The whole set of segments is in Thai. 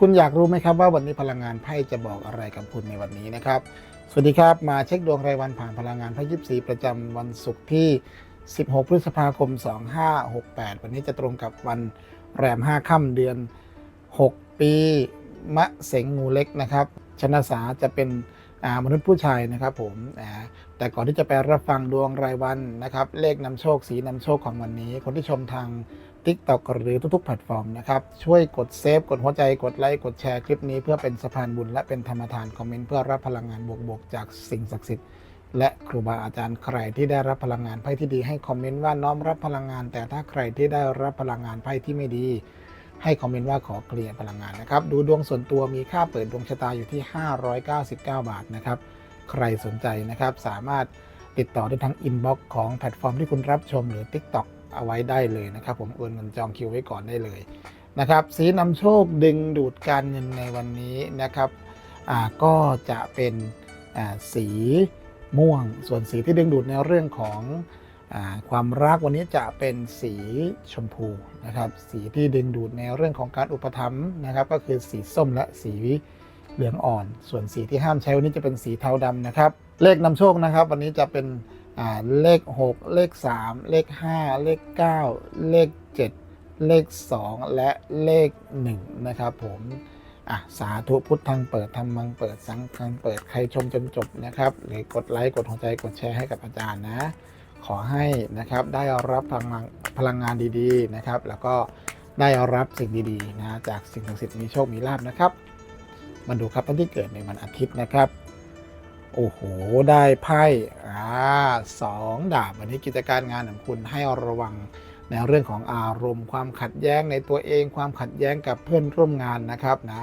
คุณอยากรู้ไหมครับว่าวันนี้พลังงานไพ่จะบอกอะไรกับคุณในวันนี้นะครับ สวัสดีครับมาเช็คดวงรายวันผ่านพลังงานไพ่ยิปซีประจำวันศุกร์ที่ 16 พฤษภาคม 2568 วันนี้จะตรงกับวันแรม 5 ค่ำเดือน 6 ปีมะเสงงูเล็กนะครับชนะสาจะเป็นมนุษย์ผู้ชายนะครับผมแต่ก่อนที่จะไปรับฟังดวงรายวันนะครับ เลขนำโชคสีนำโชคของวันนี้ คนที่ชมทาง TikTok หรือทุกๆแพลตฟอร์มนะครับ ช่วยกดเซฟ กดหัวใจกดไลค์กดแชร์คลิปนี้เพื่อเป็นสะพานบุญและเป็นธรรมทานคอมเมนต์เพื่อรับพลังงานบวกๆจากสิ่งศักดิ์สิทธิ์และครูบาอาจารย์ใครที่ได้รับพลังงานไพ่ที่ดี ให้คอมเมนต์ว่าน้อมรับพลังงาน แต่ถ้าใครที่ได้รับพลังงานไพ่ที่ไม่ดี ให้คอมเมนต์ว่าขอเคลียร์พลังงานนะครับ ดูดวงส่วนตัวมีค่าเปิดดวงชะตาอยู่ที่ 599 บาทนะครับ ใครสนใจนะครับสามารถติดต่อได้ทั้งอินบ็อกซ์ของแพลตฟอร์มที่คุณรับชมหรือ TikTok เอาไว้ได้เลยนะครับ ผมโอนเงินจองคิวไว้ก่อนได้เลยนะครับสีนำโชคดึงดูดการเงินในวันนี้นะครับก็จะเป็นสีม่วง ส่วนสีที่ดึงดูดในเรื่องของอความรักวันนี้จะเป็นสีชมพูนะครับ สีที่ดึงดูดในเรื่องของการอุปถัมภ์นะครับ ก็คือสีส้มและสีเหลืองอ่อน ส่วนสีที่ห้ามใช้วันนี้จะเป็นสีเทาดำนะครับ เลขนำโชคนะครับ วันนี้จะเป็น เลข 6 เลข 3 เลข 5 เลข 9 เลข 7 เลข 2 และเลข 1 นะครับผมอะสาธุพุทธังเปิดธรรมังเปิดสังฆังเปิดใครชมจนจบนะครับ หรือกดไลค์กดหัวใจกดแชร์ให้กับอาจารย์นะ ขอให้นะครับได้รับพลังพลังงานดีๆนะครับ แล้วก็ได้รับสิ่งดีๆนะจากสิ่งศักดิ์สิทธิ์มีโชคมีลาบนะครับ มาดูครับท่านที่เกิดในวันอาทิตย์นะครับ โอ้โห ได้ไพ่อ่าสองดาบวันนี้กิจการงานของคุณให้ระวังในเรื่องของอารมณ์ ความขัดแย้งในตัวเอง ความขัดแย้งกับเพื่อนร่วมงานนะครับนะ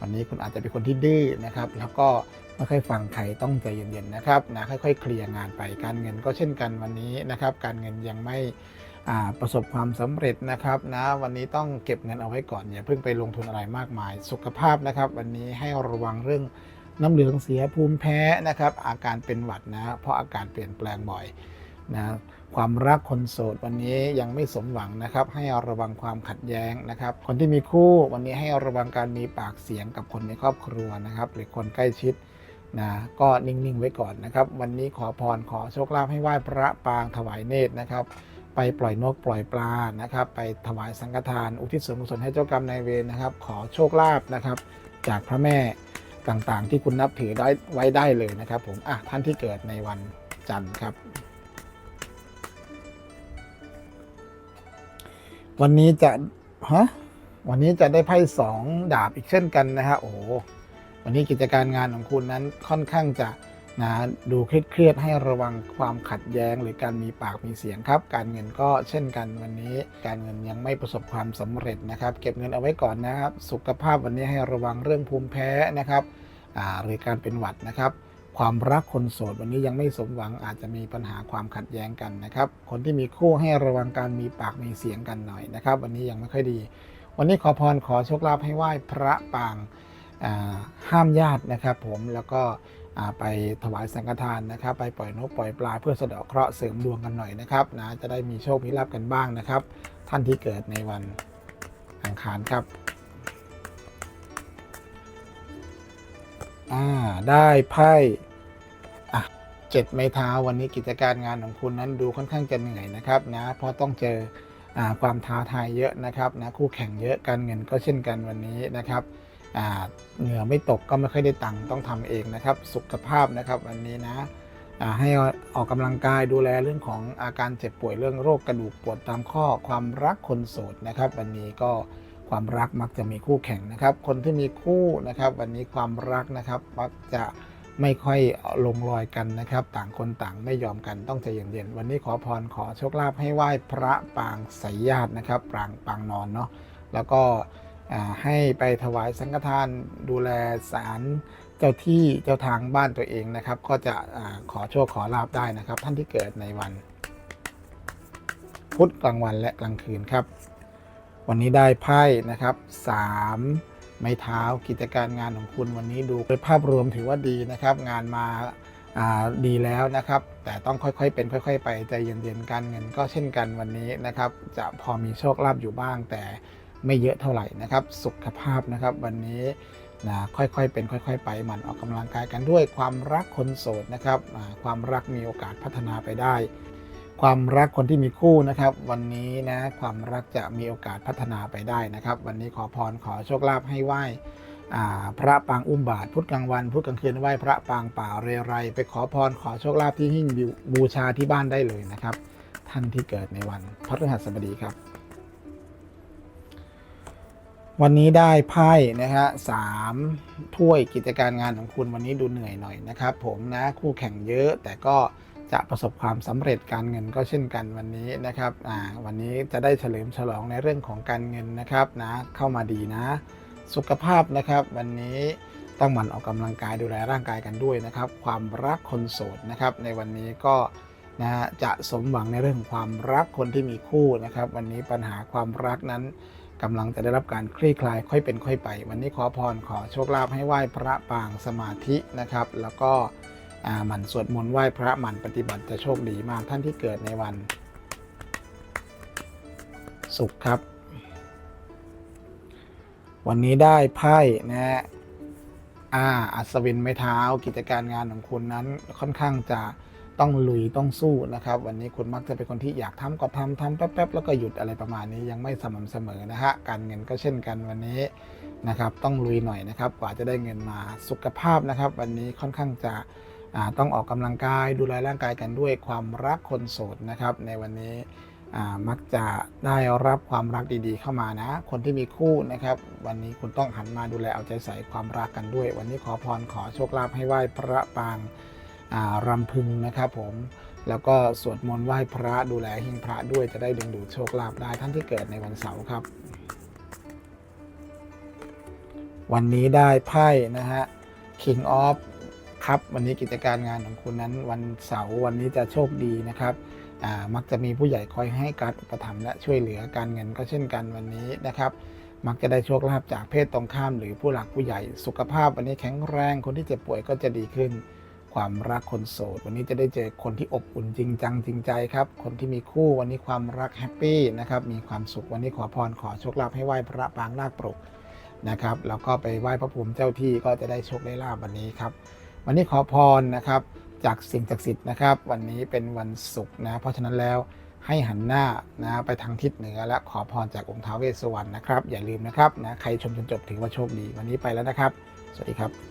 วันนี้คุณอาจจะเป็นคนที่ดื้อนะครับ แล้วก็ไม่ค่อยฟังใครต้องใจเย็นๆนะครับนะค่อยๆ เคลียร์งานไปการเงินก็เช่นกันวันนี้นะครับ การเงินยังไม่ประสบความสำเร็จนะครับนะวันนี้ต้องเก็บเงินเอาไว้ก่อนอย่าเพิ่งไปลงทุนอะไรมากมาย สุขภาพนะครับ วันนี้ให้ระวังเรื่อง น้ำเหลืองเสียภูมิแพ้นะครับ อาการเป็นหวัดนะ เพราะอาการเปลี่ยนแปลงบ่อยนะความรักคนโสดวันนี้ยังไม่สมหวังนะครับ ให้ระวังความขัดแย้งนะครับ คนที่มีคู่วันนี้ให้ระวังการมีปากเสียงกับคนในครอบครัวนะครับ หรือคนใกล้ชิดนะก็นิ่งๆไว้ก่อนนะครับ วันนี้ขอพรขอโชคลาภให้ไหว้พระปางถวายเนตรนะครับ ไปปล่อยนกปล่อยปลานะครับ ไปถวายสังฆทาน อุทิศส่วนกุศลให้เจ้ากรรมนายเวรนะครับ ขอโชคลาภนะครับ จากพระแม่ ต่างๆ ที่คุณนับถือได้ไว้ได้เลยนะครับ ผมอะท่านที่เกิดในวันจันทร์ครับ วันนี้จะฮะวันนี้จะได้ไพ่สองดาบอีกเช่นกันนะฮะโอ้วันนี้กิจการงานของคุณนั้นค่อนข้างจะ นะดูเครียดๆให้ระวังความขัดแย้ง หรือการมีปากมีเสียงครับ การเงินก็เช่นกันวันนี้ การเงินยังไม่ประสบความสำเร็จนะครับ เก็บเงินเอาไว้ก่อนนะครับ สุขภาพวันนี้ให้ระวังเรื่องภูมิแพ้นะครับหรือการเป็นหวัดนะครับ ความรักคนโสดวันนี้ยังไม่สมหวังอาจจะมีปัญหาความขัดแย้งกันนะครับ คนที่มีคู่ให้ระวังการมีปากมีเสียงกันหน่อยนะครับ วันนี้ยังไม่ค่อยดี วันนี้ขอพรขอโชคลาภให้ไหว้พระปางห้ามญาตินะครับ ผมแล้วก็ ไปถวายสังฆทานนะครับ ไปปล่อยนกปล่อยปลาเพื่อสะเดาะเคราะห์เสริมดวงกันหน่อยนะครับนะจะได้มีโชคมีลาภกันบ้างนะครับ ท่านที่เกิดในวันอังคารครับอ่าได้ไพ่อะเจ็ดไม้เท้าวันนี้กิจการงานของคุณนั้นดูค่อนข้างจะเหนื่อยนะครับนะเพราะต้องเจออความท้าทายเยอะนะครับนะคู่แข่งเยอะการเงินก็เช่นกันวันนี้นะครับ เหงื่อไม่ตกก็ไม่ค่อยได้ตังค์ต้องทำเองนะครับ สุขภาพนะครับวันนี้นะให้ออกกำลังกายดูแลเรื่องของอาการเจ็บป่วยเรื่องโรคกระดูกปวดตามข้อความรักคนโสดนะครับวันนี้ก็ความรักมักจะมีคู่แข่งนะครับ คนที่มีคู่นะครับ วันนี้ความรักนะครับมักจะไม่ค่อยลงรอยกันนะครับ ต่างคนต่างไม่ยอมกันต้องใจเย็นๆวันนี้ขอพรขอโชคลาภให้ไหว้พระปางไสยญาตินะครับปางปางนอนเนาะแล้วก็ ให้ไปถวายสังฆทานดูแลศาลเจ้าที่เจ้าทางบ้านตัวเองนะครับ ก็จะขอโชคขอลาบได้นะครับ ท่านที่เกิดในวัน พุธกลางวันและกลางคืนครับ วันนี้ได้ไพ่นะครับ3ไม้เท้ากิจการงานของคุณวันนี้ดูโดยภาพรวมถือว่าดีนะครับ งานมาาดีแล้วนะครับ แต่ต้องค่อยๆเป็นค่อย ๆ ไปใจเย็นๆการเงินก็เช่นกันวันนี้นะครับ จะพอมีโชคลาภอยู่บ้างแต่ ไม่เยอะเท่าไหร่นะครับ สุขภาพนะครับ วันนี้นะค่อยๆเป็นค่อย ๆ ไปหมันออกกำลังกายกันด้วยความรักคนโสดนะครับความรักมีโอกาสพัฒนาไปได้ ความรักคนที่มีคู่นะครับ วันนี้นะความรักจะมีโอกาสพัฒนาไปได้นะครับ วันนี้ขอพรขอโชคลาภให้ไหว้พระปางอุ้มบาทพุธกลางวันพุธกลางคืนไหว้พระปางป่าเรไร ไปขอพรขอโชคลาภที่หิ้งบูชาที่บ้านได้เลยนะครับ ท่านที่เกิดในวันพฤหัสบดีครับ วันนี้ได้ไพ่นะฮะสามถ้วยกิจการงานของคุณวันนี้ดูเหนื่อยหน่อยนะครับ ผมนะคู่แข่งเยอะแต่ก็จะประสบความสำเร็จการเงินก็เช่นกันวันนี้นะครับอ่าวันนี้จะได้เฉลิมฉลองในเรื่องของการเงินนะครับนะเข้ามาดีนะ สุขภาพนะครับ วันนี้ต้องหมั่นออกกำลังกายดูแลร่างกายกันด้วยนะครับ ความรักคนโสดนะครับ ในวันนี้ก็นะจะสมหวังในเรื่องความรักคนที่มีคู่นะครับ วันนี้ปัญหาความรักนั้น กำลังจะได้รับการคลี่คลายค่อยเป็นค่อยไป วันนี้ขอพรขอโชคลาภให้ไหว้พระปางสมาธินะครับ แล้วก็หมั่นสวดมนต์ไหว้พระหมั่นปฏิบัติจะโชคดีมากท่านที่เกิดในวันศุกร์ครับ วันนี้ได้ไพ่นะฮะอ่าอัศวินไม้เท้ากิจการงานของคุณนั้นค่อนข้างจะ ต้องลุยต้องสู้นะครับ วันนี้คุณมักจะเป็นคนที่อยากทำก็ทำทำแป๊บๆแล้วก็หยุดอะไรประมาณนี้ยังไม่สม่ำเสมอนะฮะการเงินก็เช่นกันวันนี้นะครับ ต้องลุยหน่อยนะครับ กว่าจะได้เงินมาสุขภาพนะครับ วันนี้ค่อนข้างจะต้องออกกำลังกายดูแลร่างกายกันด้วยความรักคนโสดนะครับ ในวันนี้มักจะได้รับความรักดีๆ เข้ามานะ คนที่มีคู่นะครับ วันนี้คุณต้องหันมาดูแลเอาใจใส่ความรักกันด้วย วันนี้ขอพรขอโชคลาภให้ไหว้พระปาง รำพึงนะครับผมแล้วก็สวดมนต์ไหว้พระดูแลหิ้งพระด้วยจะได้ดึงดูดโชคลาภได้ท่านที่เกิดในวันเสาร์ครับ วันนี้ได้ไพ่นะฮะ King of ครับวันนี้กิจการงานของคุณนั้นวันเสาร์วันนี้จะโชคดีนะครับมักจะมีผู้ใหญ่คอยให้การอุปถัมภ์และช่วยเหลือการเงินก็เช่นกันวันนี้นะครับ มักจะได้โชคลาภจากเพศตรงข้ามหรือผู้หลักผู้ใหญ่สุขภาพวันนี้แข็งแรงคนที่เจ็บป่วยก็จะดีขึ้น ความรักคนโสด วันนี้จะได้เจอคนที่อบอุ่นจริงจังจริงใจครับ คนที่มีคู่วันนี้ความรักแฮปปี้นะครับ มีความสุขวันนี้ขอพรขอโชคลาภให้ไหว้พระปางนาคปรกนะครับ แล้วก็ไปไหว้พระภูมิเจ้าที่ก็จะได้โชคได้ลาบวันนี้ครับ วันนี้ขอพรนะครับจากสิ่งศักดิ์สิทธิ์นะครับ วันนี้เป็นวันศุกร์นะ เพราะฉะนั้นแล้วให้หันหน้านะไปทางทิศเหนือและขอพรจากองค์ท้าวเวสสวรรณนะครับ อย่าลืมนะครับนะใครชมจนจบถือว่าโชคดี วันนี้ไปแล้วนะครับ สวัสดีครับ